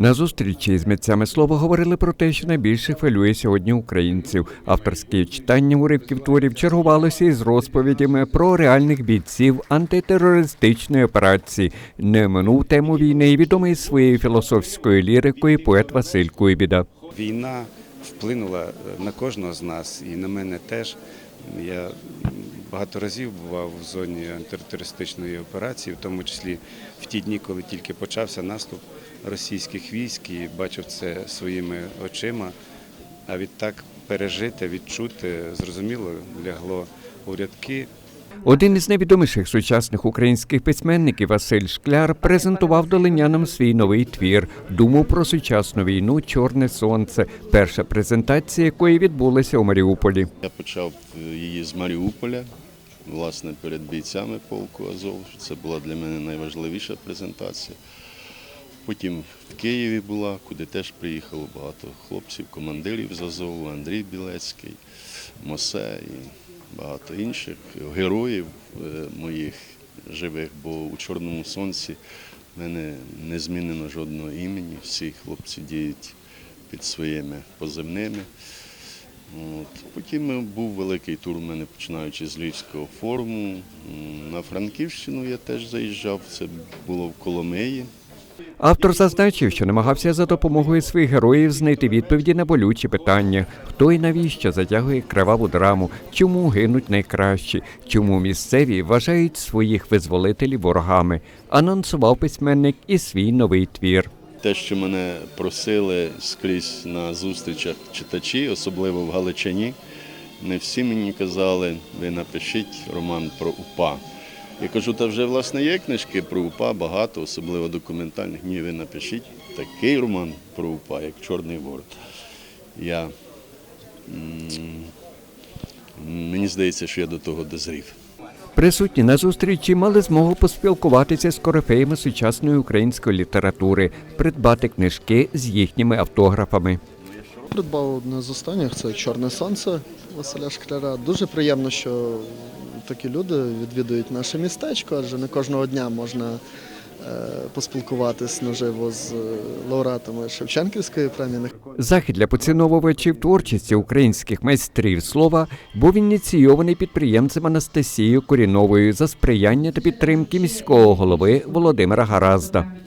На зустрічі з митцями слова говорили про те, що найбільше хвилює сьогодні українців. Авторське читання уривків творів чергувалося із розповідями про реальних бійців антитерористичної операції. Не минув тему війни і відомий своєю філософською лірикою поет Василь Куйбіда. Війна вплинула на кожного з нас і на мене теж. Я багато разів бував в зоні антитерористичної операції, в тому числі в ті дні, коли тільки почався наступ російських військ, і бачив це своїми очима. А відтак пережити, відчути, зрозуміло, лягло у рядки. Один із найвідоміших сучасних українських письменників Василь Шкляр презентував долинянам свій новий твір Думу про сучасну війну Чорне сонце. Перша презентація якої відбулася у Маріуполі. Я почав е, її з Маріуполя, власне, перед бійцями полку Азов. Це була для мене найважливіша презентація. Потім в Києві була, куди теж приїхало багато хлопців, командирів з Азову, Андрій Білецький, Мосе і багато інших героїв е, моїх живих, бо у Чорному сонці в мене не змінено жодного імені. Всі хлопці діють під своїми позивними. От. Потім був великий тур у мене, починаючи з Львівського форуму. На Франківщину я теж заїжджав, це було в Коломиї. Автор зазначив, що намагався за допомогою своїх героїв знайти відповіді на болючі питання: хто і навіщо затягує криваву драму, чому гинуть найкращі, чому місцеві вважають своїх визволителів ворогами. Анонсував письменник і свій новий твір. Те, що мене просили скрізь на зустрічах читачі, особливо в Галичині, не всі мені казали, ви напишіть роман про УПА. Я кажу, та вже власне є книжки про УПА, багато, особливо документальних. Ні, ви напишіть такий роман про УПА, як Чорний ворот. Я, мені здається, що я до того дозрів. Присутні на зустрічі мали змогу поспілкуватися з корифеями сучасної української літератури, придбати книжки з їхніми автографами. Придбав одне з останніх це Чорне сонце Василя Шкляра. Дуже приємно, що такі люди відвідують наше містечко, адже не кожного дня можна е, поспілкуватись наживо з е, лауреатами Шевченківської премії. Захід для поціновувачів творчості українських майстрів слова був ініційований підприємцем Анастасією Коріновою за сприяння та підтримки міського голови Володимира Гаразда.